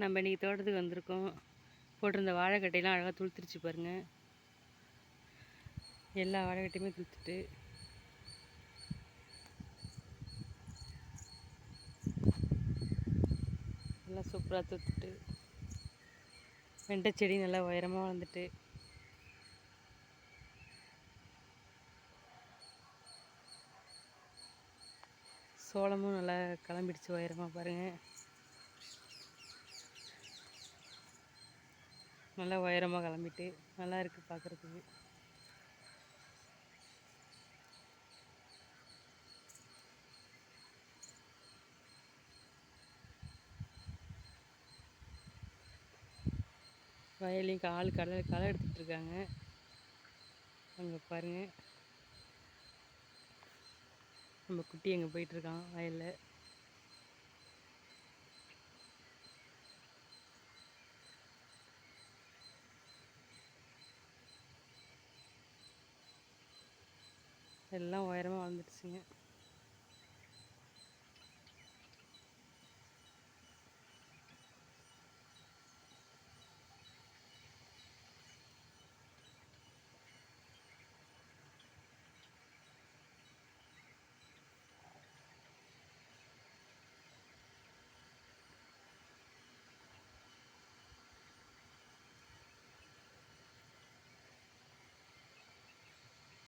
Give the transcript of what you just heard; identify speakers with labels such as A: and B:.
A: நம்ம இன்றைக்கி தோட்டத்துக்கு வந்திருக்கோம். போட்டிருந்த வாழைக்கட்டையெல்லாம் அழகாக துளுத்துருச்சு பாருங்கள் எல்லா வாழைக்கட்டையுமே துளுத்துட்டு. நல்லா சூப்பராக துளுத்துட்டு. வெண்டை செடி நல்லா உயரமாக வளர்ந்துட்டு. சோளமும் நல்லா கிளம்பிடுச்சு உயரமாக பாருங்கள் நல்லா உயரமாக கிளம்பிட்டு நல்லா இருக்குது பார்க்குறதுக்கு வயலையும் கால் களை களை எடுத்துட்டு இருக்காங்க. அங்கே பாருங்கள் நம்ம குட்டி அங்கே போயிட்டுருக்கான் வயலில். எல்லாம் உயரமாக வளர்ந்துடுச்சுங்க.